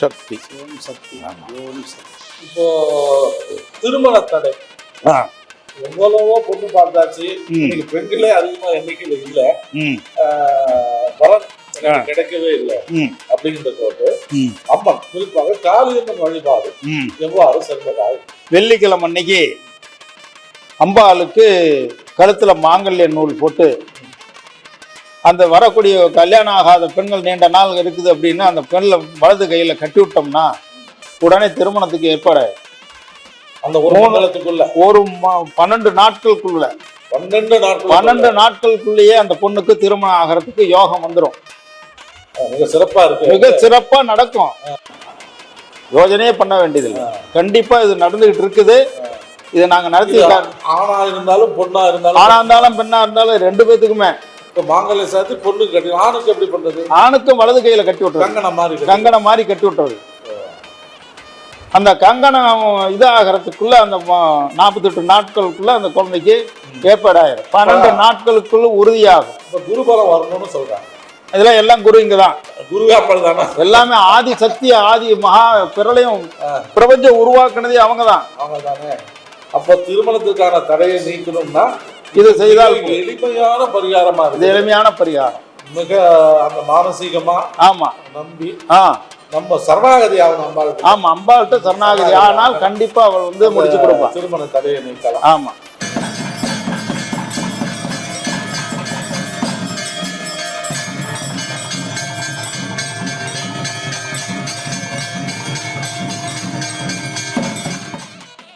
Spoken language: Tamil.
சக்தி. ஓம் சக்தி. ஓம் சக்தி. இப்போ திருமண தடை. எவ்வளவோ பொண்ணு பார்த்தாச்சு. இன்னைக்கு பெண்களே அதிகமா எண்ணிக்கையில இல்ல. வரன் கிடைக்கவே இல்லை. அப்படிங்கிற ம். அம்மன் குறிப்பாக காளியம்மன் வழிபாடு எவ்வாறு செல்வதாக வெள்ளிக்கிழமை அன்னைக்கு அம்பாளுக்கு கழுத்துல மாங்கல்ய நூல் போட்டு அந்த வரக்கூடிய கல்யாணம் ஆகாத பெண்கள் நீண்ட நாள் இருக்குது அப்படின்னா அந்த பெண்ணில் வலது கையில கட்டி விட்டோம்னா உடனே திருமணத்துக்கு ஏற்பாடு அந்த ஒரு மூணு- மண்டலத்துக்குள்ள. ஒரு பன்னெண்டு நாட்களுக்குள்ள. பன்னெண்டு நாட்கள் பன்னெண்டு நாட்களுக்குள்ளேயே அந்த பொண்ணுக்கு திருமணம் ஆகிறதுக்கு யோகம் வந்துடும் மிக சிறப்பா இருக்கு. மிக சிறப்பா நடக்கும். யோஜனையே பண்ண வேண்டியதில்லை. கண்டிப்பா இது நடந்துகிட்டு இருக்குது. இதை நாங்க நடத்தி ஆணா இருந்தாலும் பொண்ணா இருந்தாலும். ஆணா இருந்தாலும் பெண்ணா இருந்தாலும் ரெண்டு பேத்துக்குமே. இப்ப மாங்கல்ய சேர்த்து பொண்ணுக்கு கட்டி ஆணுக்கு எப்படி பண்றது? ஆணுக்கும் வலது கையில கட்டி விட்டுறது. கங்கணம் மாதிரி கட்டி. கங்கணம் மாதிரி கட்டி விட்டுறது. அந்த கங்கணம் இதாகிறதுக்குள்ள அந்த நாற்பத்தெட்டு நாட்களுக்குள்ள அந்த குழந்தைக்கு ஏற்பாடாயிரும். பன்னெண்டு நாட்களுக்குள்ள உறுதியாகும். இப்ப குருபலம் வரணும்னு சொல்றாங்க. இதெல்லாம் எல்லாம் குரு இங்க தான். குருவாப்பல் தானே? எல்லாமே ஆதி சக்தி ஆதி மகா பிரளயம் பிரபஞ்சம் உருவாக்குனதே அவங்க தான். அவங்க தானே. அப்ப திருமணத்துக்கான தடையை நீக்கணும்னா இது செய்தால் எளிமையான பரிகாரமா இது எளிமையான பரிகாரம். மிக அந்த மானசீகமா ஆமா. நம்பி ஆ. நம்ம சரணாகதி ஆகணும் அம்பாளுக்கு ஆமா அம்பாள்கிட்ட சரணாகதி. ஆனால் கண்டிப்பா அவள் வந்து முடிச்சு கொடுப்பா. திருமண தடையை நீக்கலாம். ஆமா.